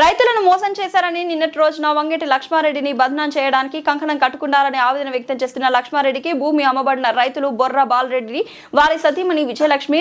రైతులను మోసం చేశారని నిన్నటి రోజున వంగేటి లక్ష్మారెడ్డిని బదనాం చేయడానికి కంకణం కట్టుకున్నారని ఆవేదన వ్యక్తం చేస్తున్న లక్ష్మారెడ్డికి భూమి అమ్మబడిన రైతులు బొర్ర బాలరెడ్డి వారి సతీమణి విజయలక్ష్మి.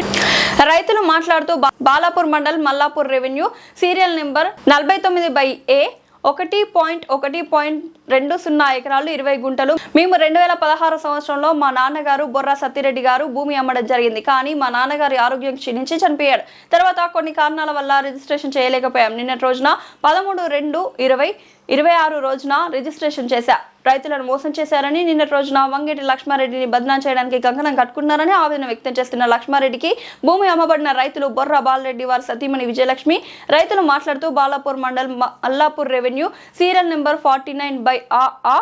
రైతులు మాట్లాడుతూ Balapur mandal Mallapur revenue serial number నలభై తొమ్మిది బై ఏ ఒకటి పాయింట్ ఒకటి పాయింట్ రెండు సున్నా ఎకరాలు ఇరవై గుంటలు. మేము రెండు వేల పదహారు సంవత్సరంలో మా నాన్నగారు బొర్రా సత్తిరెడ్డి గారు భూమి అమ్మడం జరిగింది. కానీ మా నాన్నగారి ఆరోగ్యం క్షీణించి చనిపోయాడు. తర్వాత కొన్ని కారణాల వల్ల రిజిస్ట్రేషన్ చేయలేకపోయాం. నిన్నటి రోజున పదమూడు రెండు ఇరవై ఇరవై ఆరు రోజున రిజిస్ట్రేషన్ చేశా. రైతులను మోసం చేశారని నిన్నటి రోజున వంగేటి లక్ష్మారెడ్డిని బదనాం చేయడానికి కంకణం కట్టుకున్నారని ఆవేదన వ్యక్తం చేస్తున్న లక్ష్మారెడ్డికి భూమి అమ్మబడిన రైతులు బొర్రా బాలరెడ్డి వారి సతీమణి విజయలక్ష్మి రైతులు మాట్లాడుతూ Balapur mandal Allapur revenue serial number forty nine by ఆ ఆ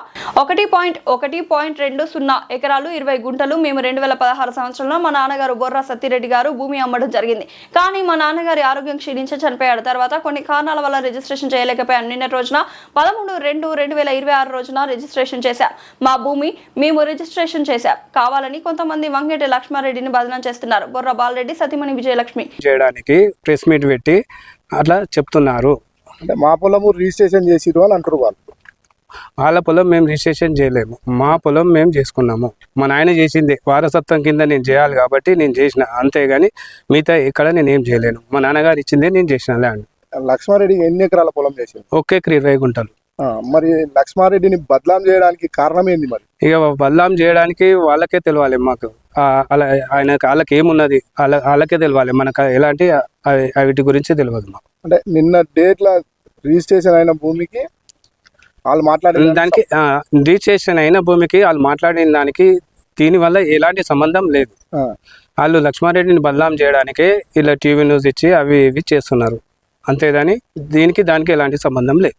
ఒకటి పాయింట్ ఒకటి పాయింట్ రెండు సున్నా ఎకరాలు ఇరవై గుంటలు మేము రెండు వేల పదహారు సంవత్సరంలో మా నాన్నగారు బొర్రా సత్తిరెడ్డి గారు భూమి అమ్మడం జరిగింది. కానీ మా నాన్నగారి ఆరోగ్యం క్షీణించి చనిపోయాడు. తర్వాత కొన్ని కారణాల వల్ల రిజిస్ట్రేషన్ చేయలేకపోయాను. నిన్న రోజున పదమూడు రెండు రెండు వేల ఇరవై ఆరు రోజున రిజిస్ట్రేషన్ చేశాం మా భూమి మేము రిజిస్ట్రేషన్ చేశాం. కావాలని కొంతమంది వంగేటి లక్ష్మారెడ్డిని బదనం చేస్తున్నారు. బొర్రా బాలరెడ్డి సతీమణి విజయలక్ష్మి. చేయడానికి ప్రెస్ మీట్ పెట్టి అట్లా చెప్తున్నారు. అంటే మా పొలము రిజిస్ట్రేషన్ చేసిరు అని అంటారు వాళ్ళు. వాళ్ళ పొలం మేము రిజిస్ట్రేషన్ చేయలేము. మా పొలం మేము చేసుకున్నాము. మా నాయన చేసింది. వారసత్వం కింద నేను చేయాలి కాబట్టి నేను చేసిన. అంతేగాని మిగతా ఇక్కడ నేను ఏం చేయలేను. మా నాన్నగారు ఇచ్చిందే నేను చేసిన ల్యాండ్ లక్ష్మారెడ్డి ఎన్ని ఎకరాల పొలం చేసింది ఒకే ఎకరం ఇరవై గుంటలు. మరి లక్ష్మారెడ్డిని బదలాం చేయడానికి కారణం ఏంది మరి? ఇక బల్లాం చేయడానికి వాళ్ళకే తెలియాలి మాకు. అలా ఆయన వాళ్ళకి ఏమున్నది? వాళ్ళ వాళ్ళకే తెలియాలి మనకు ఎలాంటి వీటి గురించి తెలియదు మాకు. అంటే నిన్న డేట్ల రిజిస్ట్రేషన్ అయిన భూమికి వాళ్ళు మాట్లాడిన దానికి రిజిస్ట్రేషన్ అయిన భూమికి వాళ్ళు మాట్లాడిన దానికి దీనివల్ల ఎలాంటి సంబంధం లేదు. వాళ్ళు లక్ష్మారెడ్డిని బదలాం చేయడానికే ఇలా టీవీ న్యూస్ ఇచ్చి అవి ఇవి చేస్తున్నారు. అంతేగాని దీనికి దానికి ఎలాంటి సంబంధం లేదు.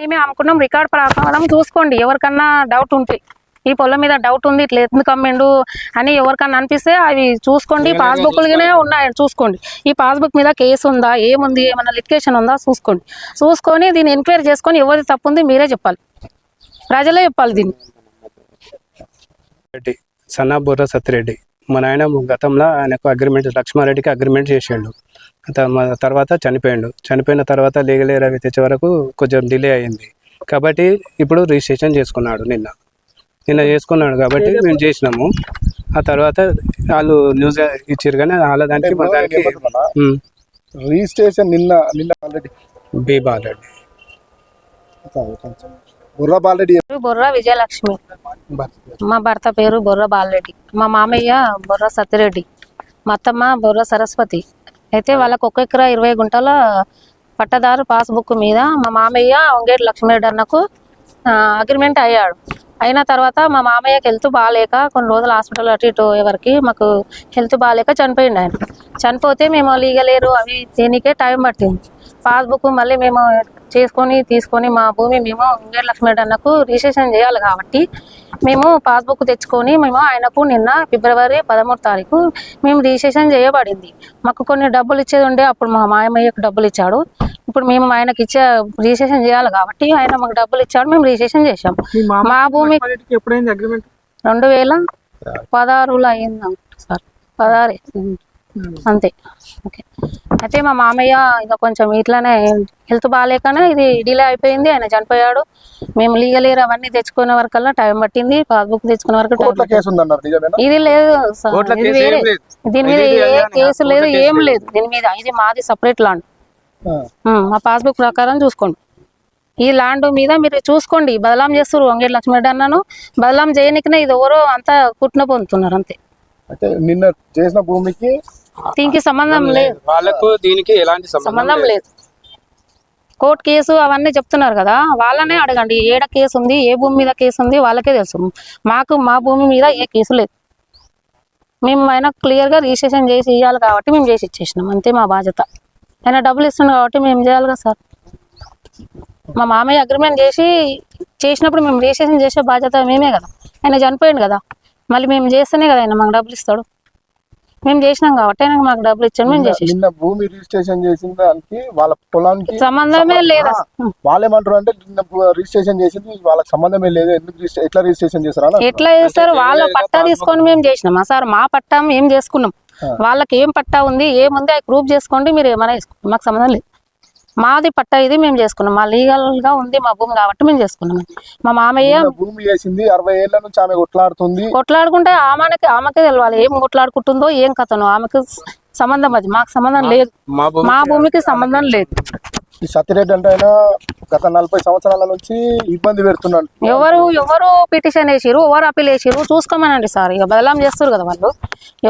మేమే అమ్ముకున్నాం రికార్డ్ ప్రకారం చూసుకోండి. ఎవరికన్నా డౌట్ ఉంటే. ఈ పొలం మీద డౌట్ ఉంది ఇట్లా ఎందుకు అమ్మిండు అని ఎవరికన్నా అనిపిస్తే అవి చూసుకోండి. పాస్బుక్లుగానే ఉన్నాయి చూసుకోండి. ఈ పాస్బుక్ మీద కేసు ఉందా ఏముంది ఏమన్నా లిటికేషన్ ఉందా చూసుకోండి. చూసుకొని దీన్ని ఎంక్వైరీ చేసుకొని ఎవరిది తప్పు ఉంది మీరే చెప్పాలి. ప్రజలే చెప్పాలి దీన్ని. రెడ్డి సన్నా బుర్ర సత్తిరెడ్డి. మా నాయన గతంలో ఆయనకు అగ్రిమెంట్ లక్ష్మారెడ్డికి అగ్రిమెంట్ చేసిండు. తర్వాత చనిపోయిండు. చనిపోయిన తర్వాత లీగల్ అవి తెచ్చే వరకు కొంచెం డిలే అయింది. కాబట్టి ఇప్పుడు రిజిస్ట్రేషన్ చేసుకున్నాడు నిన్న. నిన్న చేసుకున్నాడు కాబట్టి మేము చేసినాము. ఆ తర్వాత వాళ్ళు న్యూస్ ఇచ్చారు కానీ వాళ్ళ దానికి మా దానికి రిజిస్ట్రేషన్ నిన్న నిన్న ఆల్రెడీ. బి బాలరెడ్డి. బుర్రా బాలరెడ్డి బొర్ర విజయలక్ష్మి. మా భర్త పేరు బొర్ర బాలరెడ్డి. మా మామయ్య బొర్ర సత్యరెడ్డి మా అత్తమ్మ బొర్ర సరస్వతి. అయితే వాళ్ళకు ఒక ఎకరా ఇరవై గుంటల పట్టదారు పాస్బుక్ మీద మా మామయ్య వంగేటి లక్ష్మీరెడ్డి అన్నకు అగ్రిమెంట్ అయ్యాడు. అయిన తర్వాత మా మామయ్యకి హెల్త్ బాగాలేక కొన్ని రోజులు హాస్పిటల్ అటు ఇటు ఎవరికి మాకు హెల్త్ బాగాలేక చనిపోయింది ఆయన. చనిపోతే మేము లీగలేరు అవి దీనికే టైం పట్టింది. పాస్బుక్ మళ్ళీ మేము చేసుకొని తీసుకొని మా భూమి మేము ఇంగేట్ లక్ష్మీరెడ్డి అన్నకు రిజిస్ట్రేషన్ చేయాలి కాబట్టి మేము పాస్బుక్ తెచ్చుకొని మేము ఆయనకు నిన్న ఫిబ్రవరి పదమూడు తారీఖు మేము రిజిస్ట్రేషన్ చేయబడింది. మాకు కొన్ని డబ్బులు ఇచ్చేది ఉండే అప్పుడు మా మాయమయ్యకు డబ్బులు ఇచ్చాడు. ఇప్పుడు మేము ఆయనకి ఇచ్చే రిజిస్ట్రేషన్ చేయాలి కాబట్టి ఆయన మాకు డబ్బులు ఇచ్చాడు మేము రిజిస్ట్రేషన్ చేసాం మా భూమి రెండు వేల పదహారులో అయింది సార్. పదహారే. అంతే. ఓకే. అయితే మా మామయ్య ఇక కొంచెం ఇట్లానే హెల్త్ బాగాలేకనే ఇది డిలే అయిపోయింది. ఆయన చనిపోయాడు. మేము లీగల్ ఇయర్ అవన్నీ తెచ్చుకునే వరకల్లా టైం పట్టింది. పాస్బుక్ తెచ్చుకునే వరకు ఇది లేదు ఇది వేరే. లేదు. దీని మీద ఇది ఏ. కేసు లేదు ఏం లేదు. దీని మీద. ఇది మాది సపరేట్ ల్యాండ్. మా పాస్బుక్ ప్రకారం చూసుకోండి. ఈ ల్యాండ్ మీద మీరు చూసుకోండి. బదలాం చేస్తారు వంగేటి లక్ష్మీరెడ్డి అన్నను. బదలాం చేయనికనే ఇది ఎవరో అంతా కుట్న పొందుతున్నారు. అంతే. అయితే నిన్న చేసిన భూమికి దీనికి సంబంధం లేదు. వాళ్ళకు దీనికి ఎలాంటి సంబంధం లేదు. కోర్టు కేసు అవన్నీ చెప్తున్నారు కదా వాళ్ళనే అడగండి. ఏడ కేసు ఉంది ఏ భూమి మీద కేసు ఉంది వాళ్ళకే తెలుసు. మాకు మా భూమి మీద ఏ కేసు లేదు. మేము ఆయన క్లియర్గా రిజిస్ట్రేషన్ చేసి ఇవ్వాలి కాబట్టి మేము చేసి ఇచ్చేసినాం. అంతే మా బాధ్యత. ఆయన డబ్బులు ఇస్తున్నాడు కాబట్టి మేము చేయాలి కదా సార్. మా మామయ్య అగ్రిమెంట్ చేసి చేసినప్పుడు మేము రిజిస్ట్రేషన్ చేసే బాధ్యత మేమే కదా. ఆయన చనిపోయింది కదా. మళ్ళీ మేము చేస్తేనే కదా ఆయన మాకు డబ్బులు ఇస్తాడు. మేము చేసినాం కాబట్టి ఆయన మాకు డబ్బులు ఇచ్చాడు మేము చేసేసాం నిన్న భూమి రిజిస్ట్రేషన్ చేసిన దానికి వాళ్ళ పొలానికి సంబంధమే లేదు? వాళ్ళేమంటారు అంటే నిన్న రిజిస్ట్రేషన్ చేసింది వాళ్ళకి సంబంధమే లేదు ఎందుకు ఎట్లా రిజిస్ట్రేషన్ చేస్తారా. ఎట్లా చేస్తారు? వాళ్ళ పట్టా తీసుకొని మేము చేసినామా సార్ మా పట్టా మేము చేసుకున్నాం. వాళ్ళకి ఏం పట్టా ఉంది ఏముంది అది ప్రూఫ్ చేసుకోండి మీరు ఏమైనా మాకు సంబంధం లేదు. మాది పట్ట ఇది మేము చేసుకున్నాం. మా లీగల్గా ఉంది మా భూమి కాబట్టి మేము చేసుకున్నాం. మా మామయ్య భూమి వేసింది? అరవై ఏళ్ళ నుంచి ఆమె కొట్లాడుతుంది. కొట్లాడుకుంటే ఆమెకి ఆమెకే తెలవాలి. ఏం కొట్లాడుకుంటుందో ఏం కథనో ఆమెకు సంబంధం అది. మాకు సంబంధం లేదు. మా భూమి మా భూమికి సంబంధం లేదు. ఈ సత్యరెడ్డి అంటే ఆయన గత నలభై సంవత్సరాల నుంచి ఇబ్బంది పెడుతున్నాడు. ఎవరు ఎవరు పిటిషన్ వేసిరు ఎవరు అప్పీల్ వేసిరు చూసుకోమనండి సార్. ఇక బదలాం చేస్తారు కదా వాళ్ళు.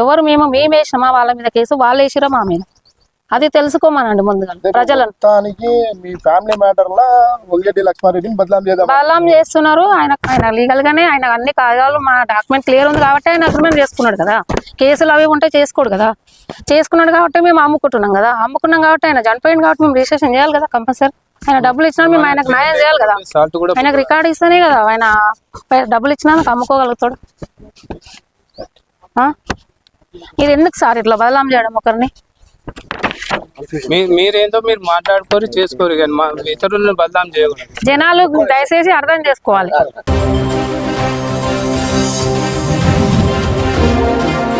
ఎవరు మేము మేము వేసినామా వాళ్ళ మీద కేసు వాళ్ళు వేసిరా మా మీద? అది తెలుసుకోమనండి ముందుగా ప్రజలను. మొత్తానికి మీ ఫ్యామిలీ మ్యాటర్ లా ఒంగెడ్డి లక్ష్మారెడ్డిని బదలాం చేద్దాం బదలాం చేస్తున్నారు. ఆయన ఆయన లీగల్ గానే ఆయన అన్ని కాగాలు మా డాక్యుమెంట్ క్లియర్ ఉంది కాబట్టి ఆయన అగ్రిమెంట్ చేసుకున్నాడు కదా. కేసులు అవి ఉంటే చేసుకోడు కదా. చేసుకున్నాడు కాబట్టి మేము అమ్ముకుంటున్నాం కదా. అమ్ముకున్నాం కాబట్టి ఆయన చనిపోయింది కాబట్టి మేము రిజిస్ట్రేషన్ చేయాలి కదా కంపల్సరీ ఆయన డబ్బులు ఇచ్చినా మేము ఆయనకు న్యాయం చేయాలి కదా. సాల్ట్ కూడా ఆయనకు రికార్డు ఇస్తేనే కదా ఆయన డబ్బులు ఇచ్చినందుకు అమ్ముకోగలుగుతాడు? ఇది ఎందుకు సార్ ఇట్లా బదలాం చేయడం ఒకరిని? మీరేందో మీరు మాట్లాడుకోరు చేసుకోరు కానీ మా ఇతరులను బదనాం చేయకూడదు. జనాలు దయచేసి అర్థం చేసుకోవాలి.